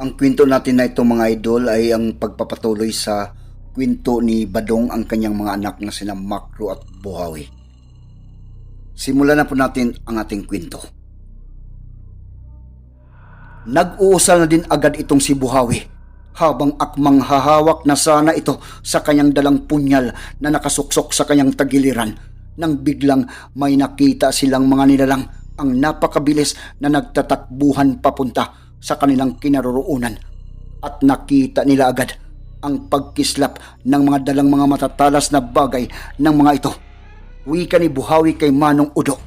Ang kwento natin na ito mga idol ay ang pagpapatuloy sa kwento ni Badong ang kanyang mga anak na sina Makro at Buhawi. Simulan na po natin ang ating kwento. Nag-uusal na din agad itong si Buhawi habang akmang hahawak na sana ito sa kanyang dalang punyal na nakasuksok sa kanyang tagiliran nang biglang may nakita silang mga nilalang ang napakabilis na nagtatakbuhan papunta sa kanilang kinaroroonan at nakita nila agad ang pagkislap ng mga dalang mga matatalas na bagay ng mga ito. Wika ni Buhawi kay Manong Udo.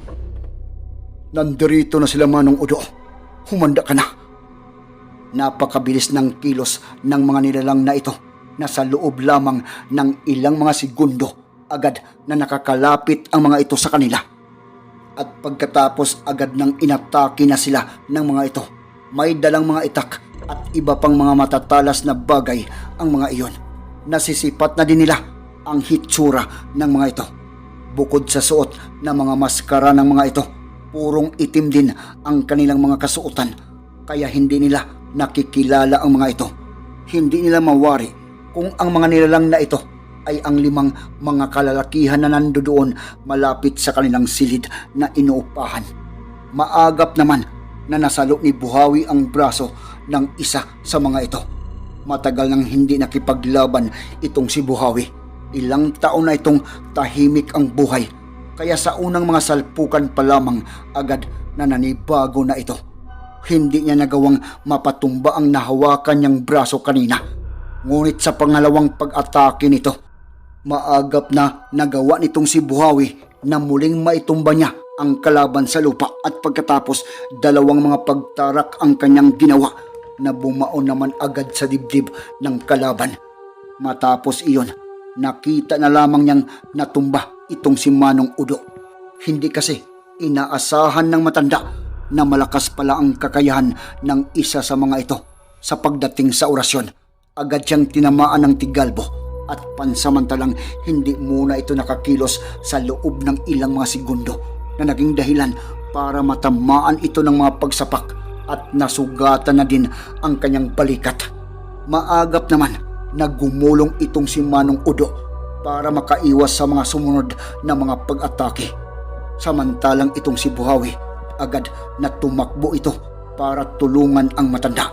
Nandirito na sila Manong Udo. Humanda ka na. Napakabilis ng kilos ng mga nilalang na ito na sa loob lamang ng ilang mga segundo agad na nakakalapit ang mga ito sa kanila. At pagkatapos agad ng inatake na sila ng mga ito, may dalang mga itak at iba pang mga matatalas na bagay ang mga iyon. Nasisipat na din nila ang hitsura ng mga ito. Bukod sa suot ng mga maskara ng mga ito, purong itim din ang kanilang mga kasuotan kaya hindi nila nakikilala ang mga ito. Hindi nila mawari kung ang mga nilalang na ito ay ang limang mga kalalakihan na nandoon malapit sa kanilang silid na inuupahan. Maagap naman na nasalo ni Buhawi ang braso ng isa sa mga ito. Matagal nang hindi nakipaglaban itong si Buhawi. Ilang taon na itong tahimik ang buhay. Kaya sa unang mga salpukan pa lamang agad na nanibago na ito. Hindi niya nagawang mapatumba ang nahawakan niyang braso kanina. Ngunit sa pangalawang pag-atake nito, maagap na nagawa nitong si Buhawi na muling maitumba niya ang kalaban sa lupa at pagkatapos dalawang mga pagtarak ang kanyang ginawa na bumaon naman agad sa dibdib ng kalaban. Matapos iyon, nakita na lamang niyang natumba itong si Manong Udo. Hindi kasi inaasahan ng matanda na malakas pala ang kakayahan ng isa sa mga ito sa pagdating sa orasyon. Agad siyang tinamaan ng tigalbo at pansamantalang hindi muna ito nakakilos sa loob ng ilang mga segundo na naging dahilan para matamaan ito ng mga pagsapak at nasugatan na din ang kanyang balikat. Maagap naman na gumulong itong si Manong Udo para makaiwas sa mga sumunod na mga pag-atake. Samantalang itong si Buhawi agad na tumakbo ito para tulungan ang matanda.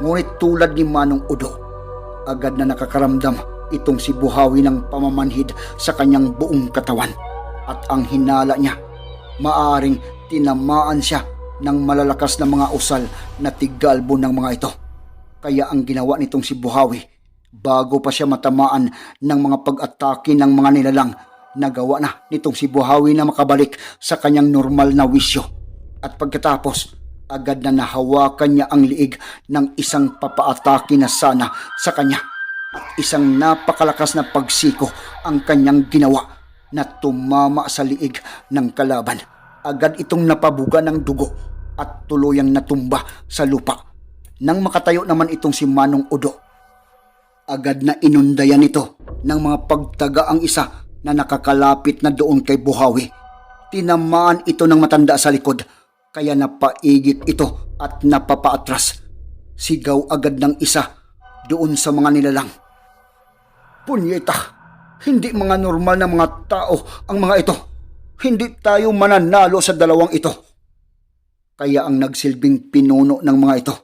Ngunit tulad ni Manong Udo, agad na nakakaramdam itong si Buhawi ng pamamanhid sa kanyang buong katawan at ang hinala niya maaring tinamaan siya ng malalakas na mga usal na tigalbo ng mga ito. Kaya ang ginawa nitong si Buhawi, bago pa siya matamaan ng mga pag-atake ng mga nilalang, nagawa na nitong si Buhawi na makabalik sa kanyang normal na wisyo. At pagkatapos, agad na nahawakan niya ang liig ng isang papaatake na sana sa kanya. At isang napakalakas na pagsiko ang kanyang ginawa na tumama sa liig ng kalaban. Agad itong napabuga ng dugo at tuluyang natumba sa lupa. Nang makatayo naman itong si Manong Udo, agad na inundayan ito ng mga pagtaga ang isa na nakakalapit na doon kay Buhawi. Tinamaan ito ng matanda sa likod, kaya napaigit ito at napapaatras. Sigaw agad ng isa doon sa mga nilalang. Punyeta, hindi mga normal na mga tao ang mga ito. Hindi tayo mananalo sa dalawang ito. Kaya ang nagsilbing pinuno ng mga ito,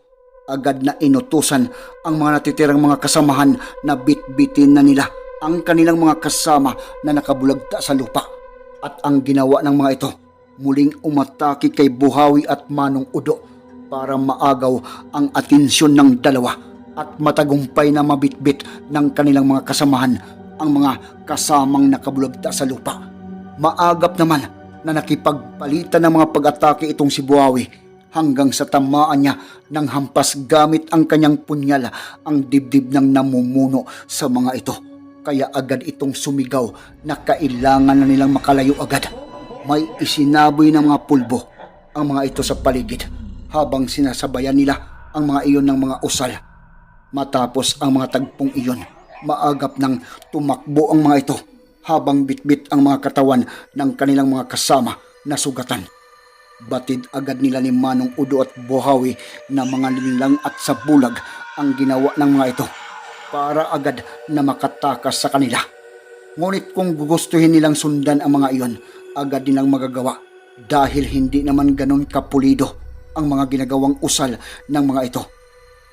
agad na inutusan ang mga natitirang mga kasamahan na bitbitin na nila ang kanilang mga kasama na nakabulagta sa lupa. At ang ginawa ng mga ito, muling umatake kay Buhawi at Manong Udo para maagaw ang atensyon ng dalawa at matagumpay na mabitbit ng kanilang mga kasamahan ang mga kasamang nakabulagta sa lupa. Maagap naman na nakipagpalitan ng mga pag-atake itong si Buhawi hanggang sa tamaan niya ng hampas gamit ang kanyang punyal ang dibdib ng namumuno sa mga ito. Kaya agad itong sumigaw na kailangan na nilang makalayo agad. May isinaboy ng mga pulbo ang mga ito sa paligid habang sinasabayan nila ang mga iyon ng mga usal. Matapos ang mga tagpong iyon, maagap nang tumakbo ang mga ito habang bitbit ang mga katawan ng kanilang mga kasama na sugatan. Batid agad nila ni Manong Udo at Buhawi na mga nilang at sa bulag ang ginawa ng mga ito para agad na makatakas sa kanila. Ngunit kung gugustuhin nilang sundan ang mga iyon, agad nilang magagawa dahil hindi naman ganon kapulido ang mga ginagawang usal ng mga ito.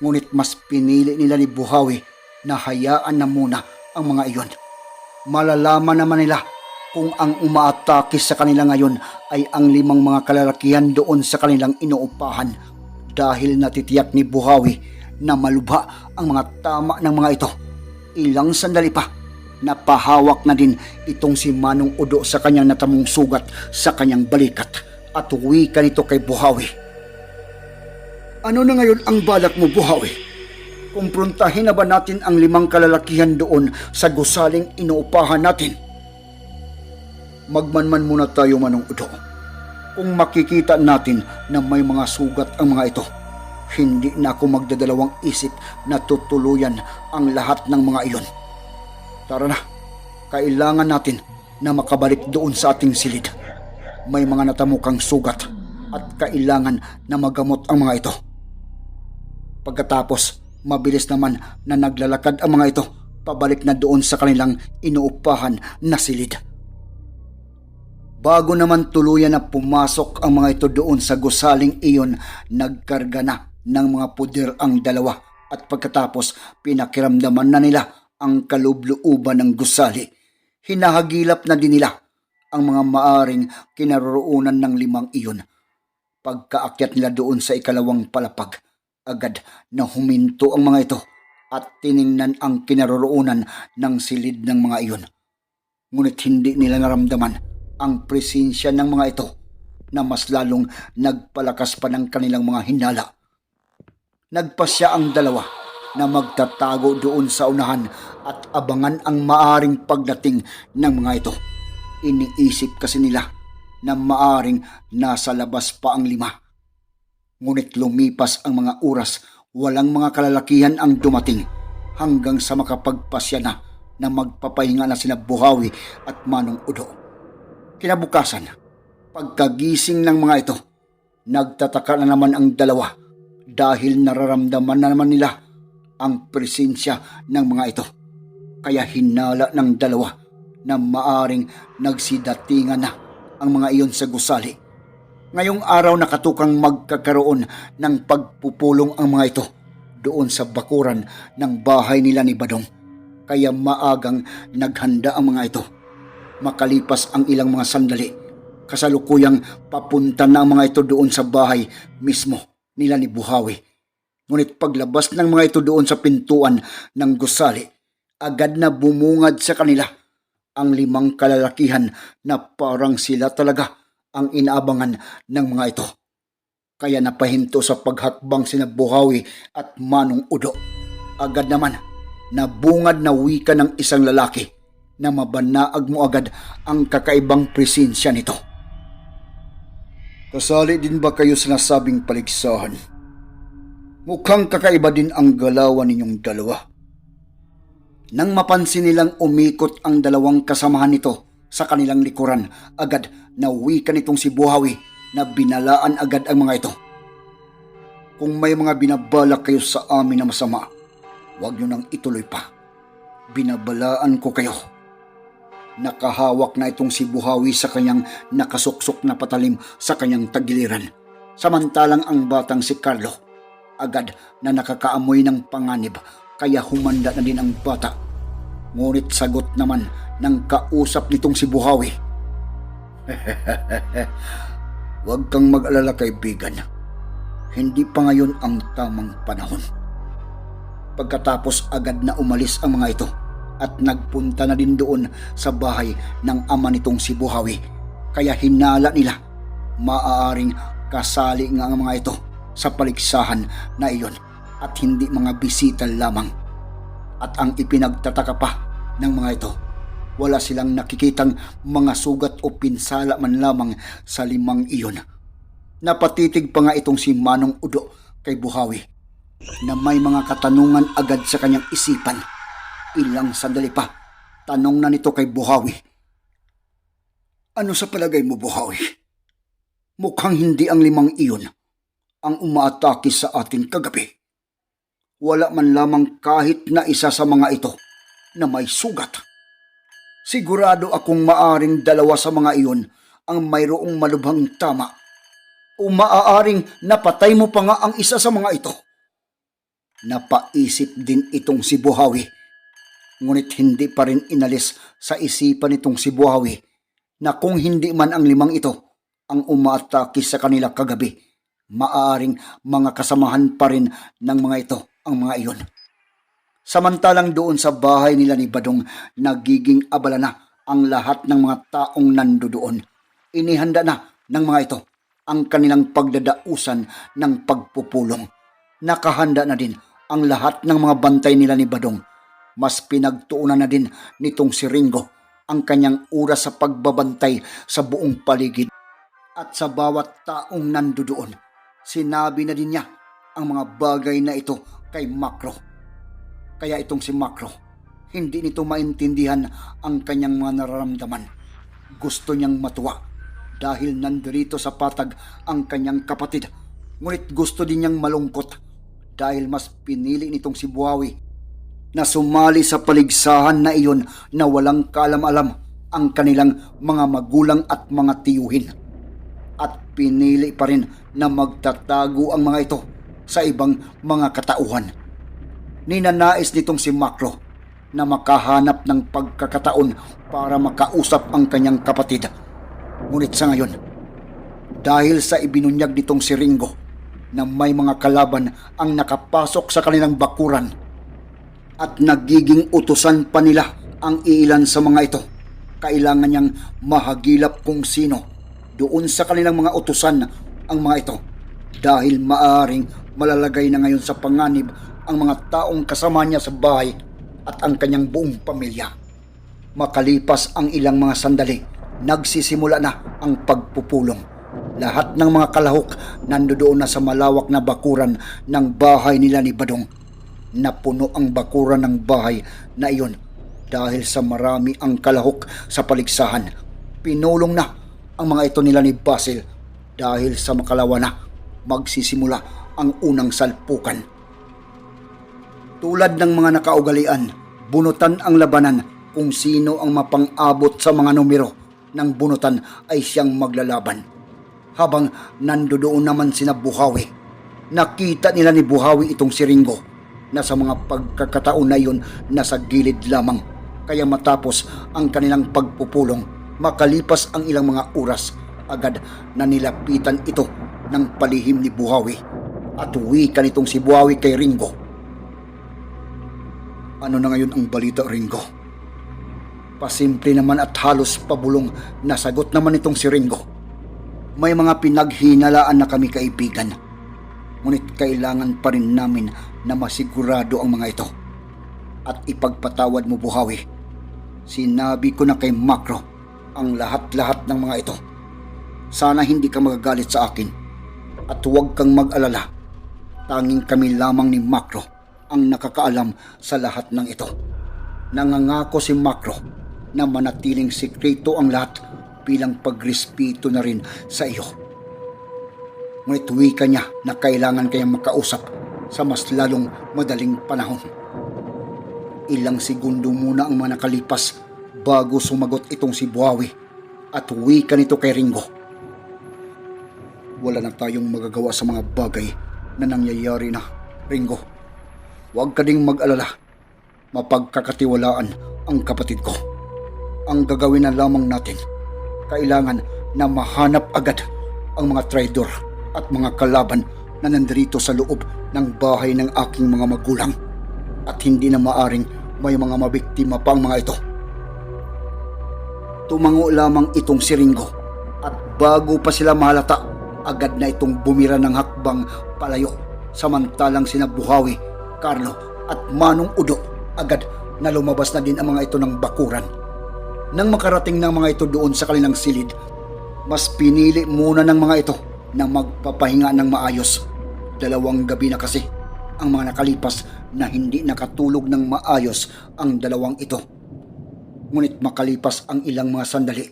Ngunit mas pinili nila ni Buhawi na hayaan na muna ang mga iyon. Malalaman naman nila kung ang umaatake sa kanila ngayon ay ang limang mga kalalakihan doon sa kanilang inuupahan dahil natitiyak ni Buhawi na malubha ang mga tama ng mga ito. Ilang sandali pa, napahawak na din itong si Manong Udo sa kanyang natamong sugat sa kanyang balikat at uwi ka nito kay Buhawi. Ano na ngayon ang balak mo, Buhawi? Kumprontahin na ba natin ang limang kalalakihan doon sa gusaling inuupahan natin? Magmanman muna tayo, Manong Udo. Kung makikita natin na may mga sugat ang mga ito, hindi na ako magdadalawang isip na tutuluyan ang lahat ng mga iyon. Tara na, kailangan natin na makabalik doon sa ating silid. May mga natamukang sugat at kailangan na magamot ang mga ito. Pagkatapos, mabilis naman na naglalakad ang mga ito pabalik na doon sa kanilang inuupahan na silid. Bago naman tuluyan na pumasok ang mga ito doon sa gusaling iyon, nagkarga na ng mga puder ang dalawa at pagkatapos pinakiramdaman na nila ang kalubluuban ng gusali. Hinahagilap na din nila ang mga maaring kinaroroonan ng limang iyon. Pagkaakyat nila doon sa ikalawang palapag, agad na huminto ang mga ito at tiningnan ang kinaroroonan ng silid ng mga iyon. Ngunit hindi nila naramdaman ang presensya ng mga ito na mas lalong nagpalakas pa ng kanilang mga hinala. Nagpasya ang dalawa na magtatago doon sa unahan at abangan ang maaring pagdating ng mga ito. Iniisip kasi nila na maaring nasa labas pa ang lima. Ngunit lumipas ang mga oras, walang mga kalalakihan ang dumating hanggang sa makapagpasya na na magpapahinga na sina Buhawi at Manong Udo. Kinabukasan, pagkagising ng mga ito, nagtataka na naman ang dalawa dahil nararamdaman na naman nila ang presensya ng mga ito. Kaya hinala ng dalawa na maaring nagsidatingan na ang mga iyon sa gusali. Ngayong araw nakatukang magkakaroon ng pagpupulong ang mga ito doon sa bakuran ng bahay nila ni Badong. Kaya maagang naghanda ang mga ito. Makalipas ang ilang mga sandali, kasalukuyang papunta na ang mga ito doon sa bahay mismo nila ni Buhawi. Ngunit paglabas ng mga ito doon sa pintuan ng gusali, agad na bumungad sa kanila ang limang kalalakihan na parang sila talaga ang inaabangan ng mga ito. Kaya napahinto sa paghakbang sina Buhawi at Manong Udo. Agad naman, nabungad na wika ng isang lalaki na mabanaag mo agad ang kakaibang presensya nito. Kasali din ba kayo sa nasabing paligsahan? Mukhang kakaiba din ang galawan ninyong dalawa. Nang mapansin nilang umikot ang dalawang kasamahan nito sa kanilang likuran, agad na wika nitong si Buhawi na binalaan agad ang mga ito. Kung may mga binabalak kayo sa amin na masama, huwag nyo nang ituloy pa. Binabalaan ko kayo. Nakahawak na itong si Buhawi sa kanyang nakasuksok na patalim sa kanyang tagiliran. Samantalang ang batang si Carlo, agad na nakakaamoy ng panganib kaya humanda na din ang bata. Ngunit sagot naman ng kausap nitong si Buhawi. Huwag kang mag-alala kaibigan. Hindi pa ngayon ang tamang panahon. Pagkatapos agad na umalis ang mga ito at nagpunta na din doon sa bahay ng ama nitong si Buhawi. Kaya hinala nila maaaring Kasali nga ang mga ito sa paligsahan na iyon at hindi mga bisita lamang. At ang ipinagtataka pa ng mga ito, wala silang nakikitang mga sugat o pinsala man lamang sa limang iyon. Napatitig pa nga itong si Manong Udo kay Buhawi na may mga katanungan agad sa kanyang isipan. Ilang sandali pa, tanong na nito kay Buhawi. Ano sa palagay mo, Buhawi? Mukhang hindi ang limang iyon ang umaatake sa atin kagabi. Wala man lamang kahit na isa sa mga ito na may sugat. Sigurado akong maaring dalawa sa mga iyon ang mayroong malubhang tama o maaaring napatay mo pa nga ang isa sa mga ito. Napaisip din itong si Buhawi. Ngunit hindi pa rin inalis sa isipan itong si Buhawi na kung hindi man ang limang ito ang umaatake sa kanila kagabi, maaaring mga kasamahan pa rin ng mga ito ang mga iyon. Samantalang doon sa bahay nila ni Badong, nagiging abala na ang lahat ng mga taong nandoon. Inihanda na ng mga ito ang kanilang pagdadausan ng pagpupulong. Nakahanda na din ang lahat ng mga bantay nila ni Badong. Mas pinagtuunan na din nitong si Ringo ang kanyang oras sa pagbabantay sa buong paligid at sa bawat taong nandoon. Sinabi na din niya ang mga bagay na ito kay Makro. Kaya itong si Makro, hindi nito maintindihan ang kanyang mga nararamdaman. Gusto niyang matuwa dahil nandirito sa patag ang kanyang kapatid. Ngunit gusto din niyang malungkot dahil mas pinili nitong si Buhawi na sumali sa paligsahan na iyon na walang kalam-alam ang kanilang mga magulang at mga tiyuhin. At pinili pa rin na magtatago ang mga ito sa ibang mga katauhan. Ninanais nitong si Makro na makahanap ng pagkakataon para makausap ang kanyang kapatid. Ngunit sa ngayon, dahil sa ibinunyag nitong si Ringo na may mga kalaban ang nakapasok sa kanilang bakuran at nagiging utusan pa nila ang iilan sa mga ito, kailangan niyang mahagilap kung sino doon sa kanilang mga utusan ang mga ito dahil maaring malalagay na ngayon sa panganib ang mga taong kasama niya sa bahay at ang kanyang buong pamilya. Makalipas ang ilang mga sandali, nagsisimula na ang pagpupulong. Lahat ng mga kalahok nandoon na sa malawak na bakuran ng bahay nila ni Badong. Napuno ang bakuran ng bahay na iyon dahil sa marami ang kalahok sa paligsahan. Pinulong na ang mga ito nila ni Basil dahil sa makalawa na magsisimula ang unang salpukan. Tulad ng mga nakaugalian, bunutan ang labanan kung sino ang mapang-abot sa mga numero ng bunutan ay siyang maglalaban. Habang nandoon naman sina Buhawi, nakita nila ni Buhawi itong si Ringo na sa mga pagkakataon na iyon nasa gilid lamang. Kaya matapos ang kanilang pagpupulong, makalipas ang ilang mga oras, agad na nilapitan ito ng palihim ni Buhawi at uwi ka nitong si Buhawi kay Ringo. Ano na ngayon ang balita, Ringo? Pasimple naman at halos pabulong na sagot naman itong si Ringo. May mga pinaghinalaan na kami kaibigan. Ngunit kailangan pa rin namin na masigurado ang mga ito. At ipagpatawad mo, Buhawi. Sinabi ko na kay Makro ang lahat-lahat ng mga ito. Sana hindi ka magagalit sa akin. At huwag kang mag-alala. Tanging kami lamang ni Makro ang nakakaalam sa lahat ng ito. Nangangako si Makro na manatiling sikreto ang lahat bilang pagrespeto na rin sa iyo. Ngunit wika niya na kailangan kayang makausap sa mas lalong madaling panahon. Ilang segundo muna ang mga nakalipas bago sumagot itong si Buhawi at wika nito kay Ringo. Wala na tayong magagawa sa mga bagay na nangyayari na, Ringo. Huwag ka ding mag-alala. Mapagkakatiwalaan ang kapatid ko. Ang gagawin na lamang natin, kailangan na mahanap agad ang mga traidor at mga kalaban na nandito sa loob ng bahay ng aking mga magulang at hindi na maaring may mga mabiktima pa ang mga ito. Tumango lamang itong si Ringo at bago pa sila malata agad na itong bumira ng hakbang palayo. Samantalang sina Buhawi, Carlo at Manong Udo agad na lumabas na din ang mga ito ng bakuran. Nang makarating ng mga ito doon sa kanilang silid, mas pinili muna ng mga ito na magpapahinga ng maayos. Dalawang gabi na kasi ang mga nakalipas na hindi nakatulog ng maayos ang dalawang ito. Ngunit makalipas ang ilang mga sandali,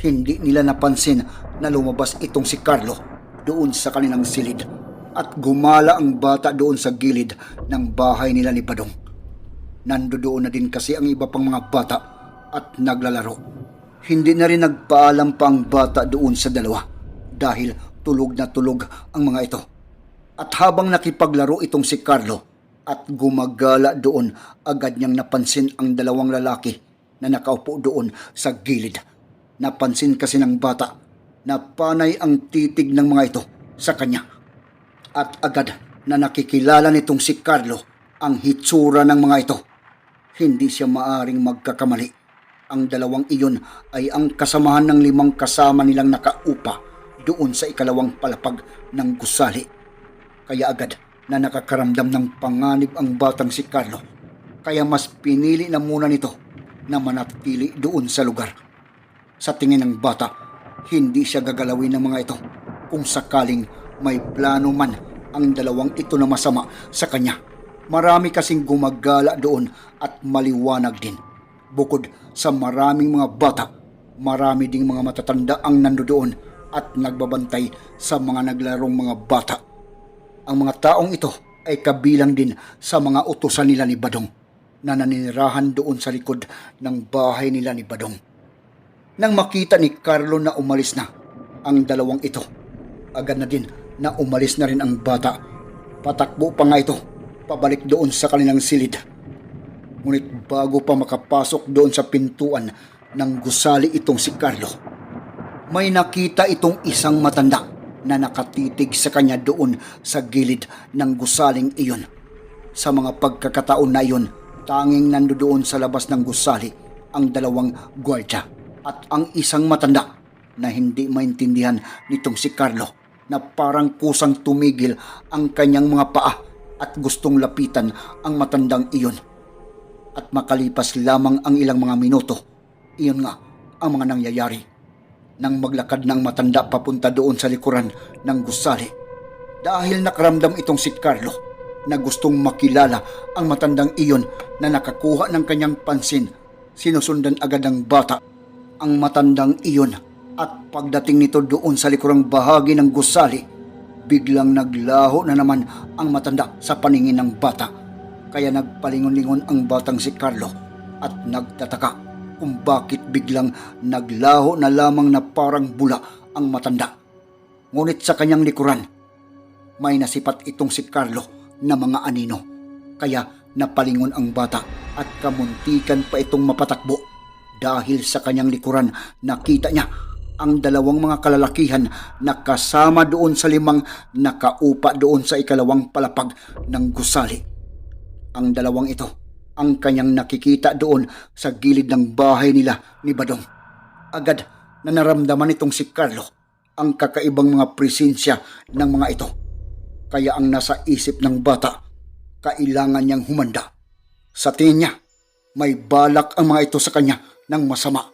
hindi nila napansin na lumabas itong si Carlo doon sa kanilang silid at gumala ang bata doon sa gilid ng bahay nila ni Badong. Nando doon na din kasi ang iba pang mga bata at naglalaro. Hindi na rin nagpaalam pa ang bata doon sa dalawa dahil tulog na tulog ang mga ito. At habang nakipaglaro itong si Carlo at gumagala doon, agad niyang napansin ang dalawang lalaki na nakaupo doon sa gilid. Napansin kasi ng bata na panay ang titig ng mga ito sa kanya. At agad na nakikilala nitong si Carlo ang hitsura ng mga ito. Hindi siya maaring magkakamali. Ang dalawang iyon ay ang kasamahan ng limang kasama nilang nakaupa doon sa ikalawang palapag ng gusali. Kaya agad na nakakaramdam ng panganib ang batang si Carlo. Kaya mas pinili na muna nito na manatili doon sa lugar. Sa tingin ng bata, hindi siya gagalawin ng mga ito kung sakaling may plano man ang dalawang ito na masama sa kanya. Marami kasing gumagala doon at maliwanag din. Bukod sa maraming mga bata, marami ding mga matatanda ang nandoon at nagbabantay sa mga naglarong mga bata. Ang mga taong ito ay kabilang din sa mga utusan nila ni Badong na naninirahan doon sa likod ng bahay nila ni Badong. Nang makita ni Carlo na umalis na ang dalawang ito, agad na din na umalis na rin ang bata. Patakbo pa nga ito, pabalik doon sa kanilang silid. Ngunit bago pa makapasok doon sa pintuan ng gusali itong si Carlo, may nakita itong isang matanda na nakatitig sa kanya doon sa gilid ng gusaling iyon. Sa mga pagkakataon na iyon, tanging nandoon sa labas ng gusali ang dalawang gwardya at ang isang matanda na hindi maintindihan nitong si Carlo na parang kusang tumigil ang kanyang mga paa at gustong lapitan ang matandang iyon. At makalipas lamang ang ilang mga minuto, iyon nga ang mga nangyayari nang maglakad ng matanda papunta doon sa likuran ng gusali. Dahil nakaramdam itong si Carlo na gustong makilala ang matandang iyon na nakakuha ng kanyang pansin, sinusundan agad ng bata ang matandang iyon at pagdating nito doon sa likurang bahagi ng gusali, biglang naglaho na naman ang matanda sa paningin ng bata. Kaya nagpalingon-lingon ang batang si Carlo at nagtataka kung bakit biglang naglaho na lamang na parang bula ang matanda. Ngunit sa kanyang likuran, may nasipat itong si Carlo na mga anino. Kaya napalingon ang bata at kamuntikan pa itong mapatakbo. Dahil sa kanyang likuran, nakita niya ang dalawang mga kalalakihan na kasama doon sa limang nakaupa doon sa ikalawang palapag ng gusali. Ang dalawang ito ang kanyang nakikita doon sa gilid ng bahay nila ni Badong. Agad na naramdaman itong si Carlo ang kakaibang mga presensya ng mga ito. Kaya ang nasa isip ng bata, kailangan niyang humanda. Sa tingin niya, may balak ang mga ito sa kanya ng masama.